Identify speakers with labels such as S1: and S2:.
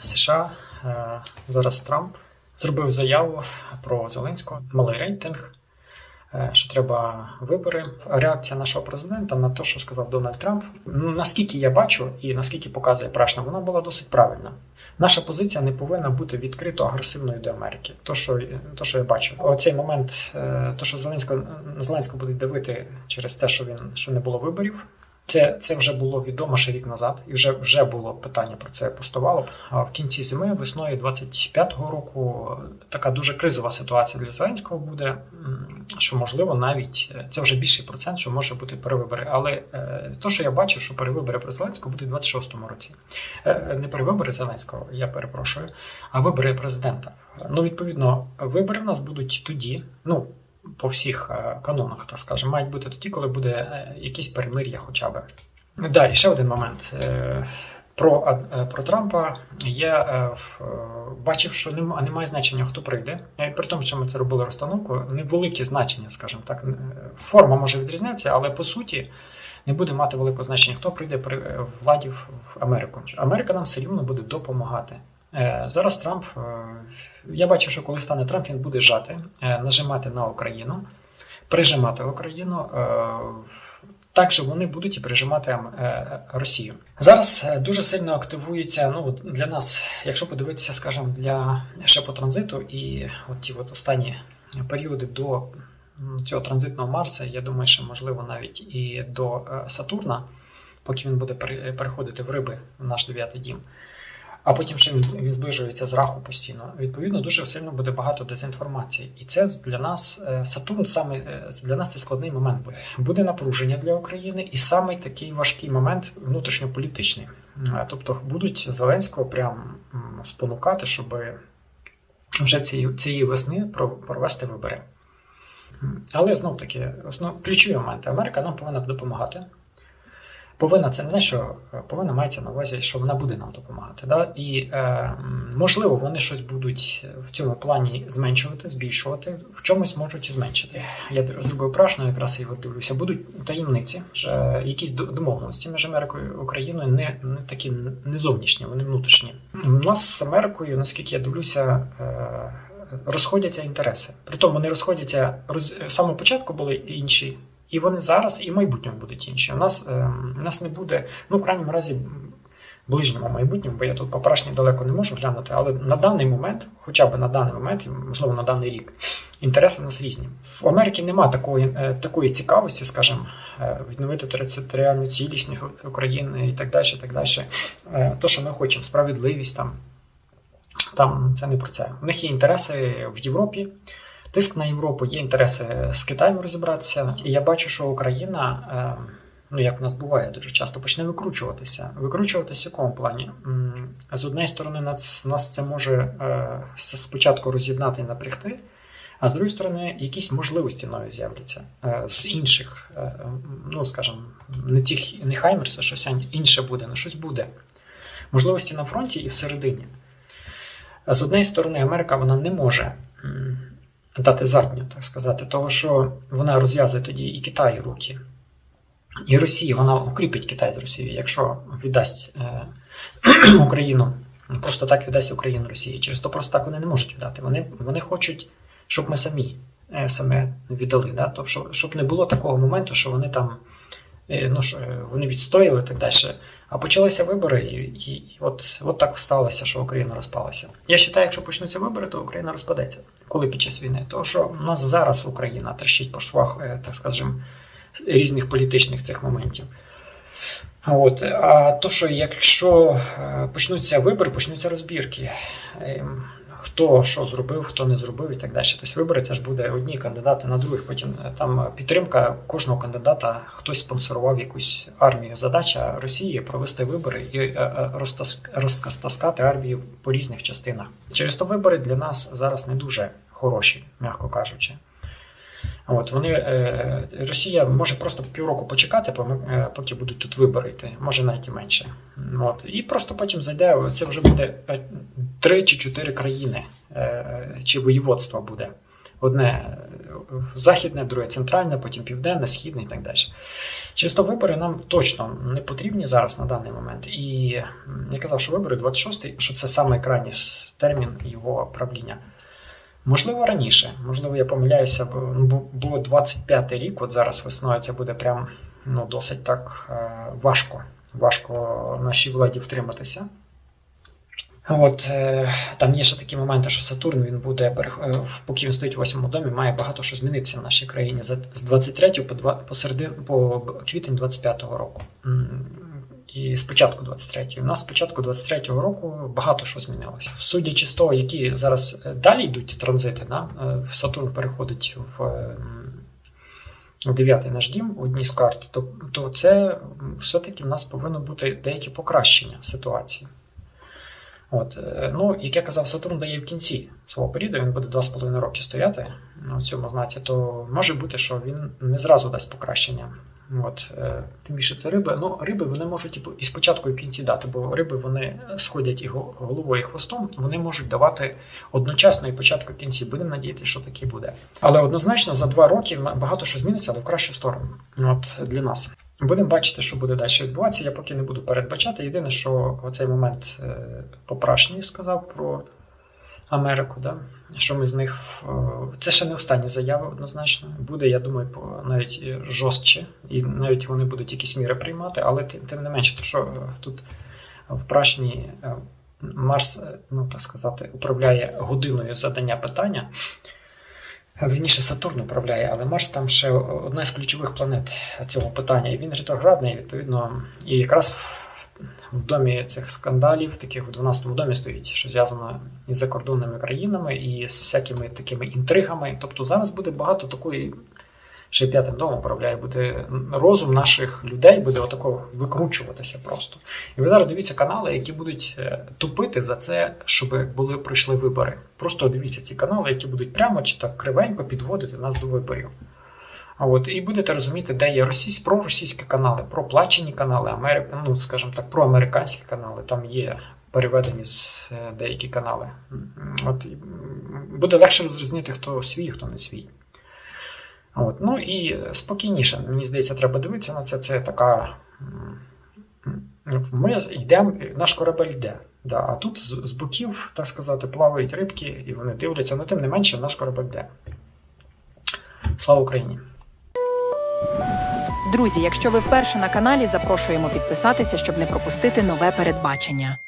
S1: США е, зараз Трамп зробив заяву про Зеленського, малий рейтинг, е, що треба вибори. Реакція нашого президента на те, що сказав Дональд Трамп, ну, наскільки я бачу і наскільки показує Прашна, вона була досить правильна. Наша позиція не повинна бути відкрито агресивною до Америки. То, що, то, що я бачу, оцей момент, е, то, що Зеленського Зеленського будуть давити через те, що він що не було виборів. Це, це вже було відомо ще рік назад, і вже вже було питання про це поставало. А в кінці зими, весною 25-го року, така дуже кризова ситуація для Зеленського буде. Що можливо навіть е, це вже більший процент, що може бути перевибори. Але е, то, що я бачив, що перевибори про Зеленського будуть у 26-му році. Е, не перевибори Зеленського, я перепрошую, а вибори президента. Ну, відповідно, вибори в нас будуть тоді. Ну по всіх е, канонах, так скажемо, мають бути тоді, коли буде е, якесь перемир'я хоча б. Да, і ще один момент. Е, Про, про Трампа я бачив, що нема- немає значення, хто прийде. При тому, що ми це робили розстановку, невелике значення, скажімо так. Форма може відрізнятися, але по суті не буде мати великого значення, хто прийде при владі в Америку. Америка нам все рівно буде допомагати. Е, Зараз Трамп, е, я бачу, що коли стане Трамп, він буде жати, е, нажимати на Україну, прижимати Україну. Також вони будуть і прижимати ем, Росію. Зараз дуже сильно активується. Ну для нас, якщо подивитися, скажімо, для ще по транзиту і от ті от останні періоди до цього транзитного Марса, я думаю, що можливо навіть і до Сатурна, поки він буде переходити в риби в наш дев'ятий дім. А потім ще він, зближується з раху постійно. Відповідно, дуже сильно буде багато дезінформації. І це для нас е, Сатурн саме е, для нас це складний момент буде. Напруження для України, і саме такий важкий момент внутрішньополітичний. Тобто будуть Зеленського прям спонукати, щоб вже цієї, цієї весни провести вибори. Але знов таки, основ, ключові моменти. Америка нам повинна допомагати. Повинна це не те, що е, повинна мається на увазі, що вона буде нам допомагати. Да? І е, можливо, вони щось будуть в цьому плані зменшувати, збільшувати, в чомусь можуть і зменшити. Я зробив прашно, якраз і дивлюся. Будуть таємниці, вже якісь до- домовленості між Америкою і Україною, не, не такі не зовнішні, вони внутрішні. У нас з Америкою, наскільки я дивлюся. Е, Розходяться інтереси. Притому вони розходяться роз... з самого початку були інші і вони зараз, і в майбутньому будуть інші. У нас, е, у нас не буде, ну, в крайньому разі, ближньому майбутньому, бо я тут поперашні далеко не можу глянути, але на даний момент, хоча б на даний момент, можливо, на даний рік, інтереси в нас різні. В Америці нема такої, е, такої цікавості, скажімо, е, відновити територіальну цілісність України і так далі. Так далі. То, що ми хочемо, справедливість там. Там це не про це. У них є інтереси в Європі. Тиск на Європу є інтереси з Китаєм розібратися. І я бачу, що Україна, е, ну як в нас буває дуже часто, почне викручуватися. Викручуватися в якому плані? З однієї сторони, нас, нас це може е, спочатку роз'єднати і напрягти, а з другої сторони, якісь можливості нові з'являться е, з інших, ну скажімо, не тих, не Хаймерс, а щось інше буде, але щось буде. Можливості на фронті і всередині. З однієї сторони, Америка вона не може дати задню, так сказати, того, що вона розв'язує тоді і Китай руки, і Росія, вона укріпить Китай з Росією, якщо віддасть е, Україну, просто так віддасть Україну Росії. Через то просто так вони не можуть віддати. Вони, вони хочуть, щоб ми самі е, саме віддали. Да? Тобто, щоб, щоб не було такого моменту, що вони там. е, Ну, що е, вони відстояли так далі. А почалися вибори, і, і, і от, от так сталося, що Україна розпалася. Я вважаю, якщо почнуться вибори, то Україна розпадеться. Коли під час війни? Тому що у нас зараз Україна трещить по швах, е, так скажемо, різних політичних цих моментів. От, а то, що якщо е, почнуться вибори, почнуться розбірки. Хто що зробив, хто не зробив і так далі. Тобто вибори це ж буде одні кандидати на других. Потім е, там підтримка кожного кандидата, хтось спонсорував якусь армію. Задача Росії провести вибори і е, е, розтаскати армію по різних частинах. Через то вибори для нас зараз не дуже хороші, м'яко кажучи. От вони е, Росія може просто півроку почекати, е, поки будуть тут вибори може навіть і менше. От і просто потім зайде. Це вже буде три чи чотири країни, е, чи воєводства буде. Одне західне, друге центральне, потім південне, східне і так далі. Через то вибори нам точно не потрібні зараз на даний момент. І я казав, що вибори 26-й, що це саме крайній термін його правління. Можливо, раніше, можливо, я помиляюся, бо, ну, бо, бо 25-й рік, от зараз весною, це буде прям ну, досить так е, важко. Важко нашій владі втриматися. От е, там є ще такі моменти, що Сатурн він буде е, поки він стоїть у восьмому домі, має багато що змінитися в нашій країні з 23 по, два, по, середин, по квітень 25-го року. І спочатку 23-го. У нас спочатку 23-го року багато що змінилося. Судячи з того, які зараз е, далі йдуть транзити, да? е, Сатурн переходить в ем, дев'ятий наш дім, одній з карт, то, то це все-таки в нас повинно бути деякі покращення ситуації. От, е, ну, як я казав, Сатурн дає в кінці свого періоду, він буде 2,5 роки стояти в цьому знаці, то може бути, що він не зразу дасть покращення. От, е, тим більше це риби. Ну, риби вони можуть і і спочатку, і кінці дати, бо риби вони сходять і головою, і хвостом, вони можуть давати одночасно і початку, і кінці. Будемо надіятися, що таке буде. Але однозначно за два роки багато що зміниться, але в кращу сторону. От для нас. Будемо бачити, що буде далі відбуватися. Я поки не буду передбачати. Єдине, що оцей момент е, попрашній сказав про Америку, да? що ми з них е, це ще не останні заяви однозначно. Буде, я думаю, навіть жорстче, і навіть вони будуть якісь міри приймати, але тим, тим не менше, то що е, тут в прашні е, Марс, е, ну так сказати, управляє годиною задання питання. Вірніше Сатурн управляє, але Марс там ще одна з ключових планет цього питання. І він ретроградний, відповідно, і якраз в домі цих скандалів, таких в 12-му домі стоїть, що зв'язано із закордонними країнами і з всякими такими інтригами. Тобто зараз буде багато такої. Ще п'ятим домом управляє, буде розум наших людей буде отако викручуватися просто. І ви зараз дивіться канали, які будуть е, тупити за це, щоб були пройшли вибори. Просто дивіться ці канали, які будуть прямо чи так кривенько підводити нас до виборів. От і будете розуміти, де є російські, проросійські канали, проплачені канали, Амери... ну, скажімо так, проамериканські канали. Там є переведені з е, деякі канали. От і, буде легше розрізнити, хто свій, хто не свій. От, ну і спокійніше, мені здається, треба дивитися на це. Це така. Ми йдемо, наш корабель йде. Да, а тут з, з боків, так сказати, плавають рибки, і вони дивляться, але тим не менше, наш корабель йде. Слава Україні!
S2: Друзі, якщо ви вперше на каналі, запрошуємо підписатися, щоб не пропустити нове передбачення.